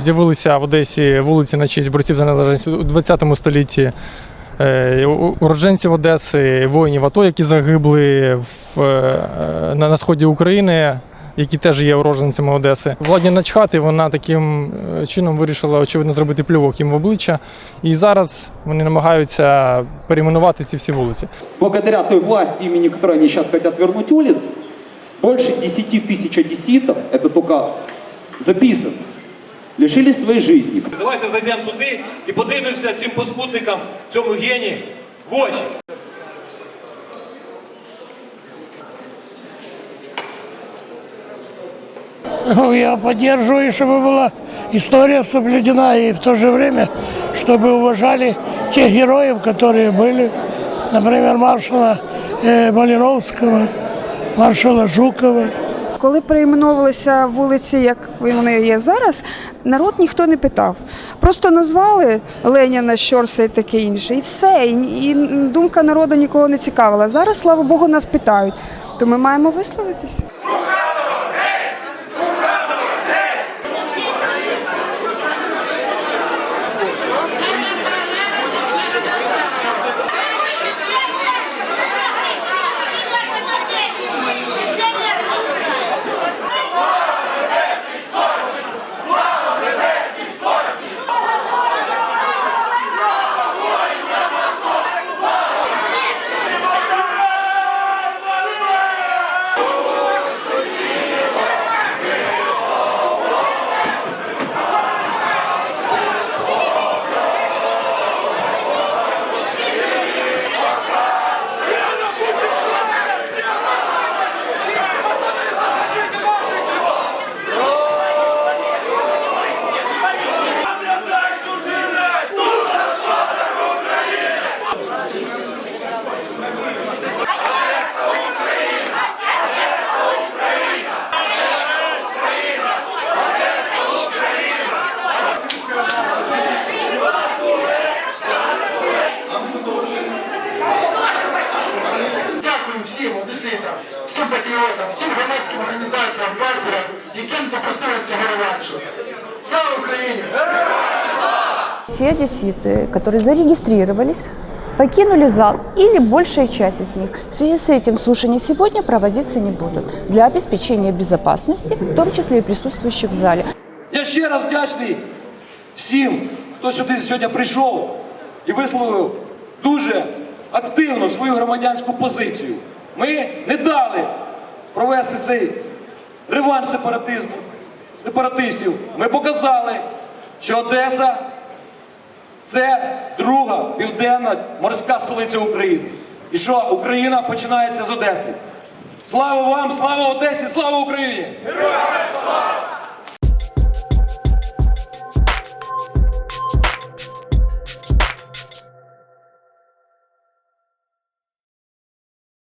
З'явилися в Одесі вулиці на честь борців за незалежність у 20 столітті. е, Уродженців Одеси, воїнів АТО, які загибли в, е, на, на сході України, які теж є уроженцями Одеси. Владі начхати вона таким е, чином вирішила очевидно зробити плювок їм в обличчя. І зараз вони намагаються перейменувати ці всі вулиці. благодаря той власти, имени которой они сейчас хотят вернуть улиц, больше 10 тысяч одесситов, это только записано, лишились своей жизни. Давайте зайдемо туди і подивимося цим паскудникам, цьому гені в очі. Ну, Я поддерживаю, чтобы была история соблюдена и в то же время, чтобы уважали тех героев, которые были, например, маршала э, Малиновского, маршала Жукова. Коли перейменовувалися вулиці, як вони є зараз, народ ніхто не питав. Просто назвали Леніна, Щорса і таке інше, і все. І, думка народу нікого не цікавила. Зараз, слава Богу, нас питають. То ми маємо висловитися. Дякую всім одеситам, всім патріотам, всім громадським організаціям, партіям, які не допустили цього реваншу. Слава Україні! Все одесситы, которые зарегистрировались, покинули зал или большая часть из них. В связи с этим слушания сегодня проводиться не будут для обеспечения безопасности, в том числе и присутствующих в зале. Я ще раз вдячний всім, хто сюди сьогодні прийшов і висловив дуже активно свою громадянську позицію. Ми не дали провести цей реванш сепаратизму, сепаратистів. Ми показали, що Одеса це друга південна морська столиця України. І що Україна починається з Одеси. Слава вам, слава Одесі, слава Україні! Героям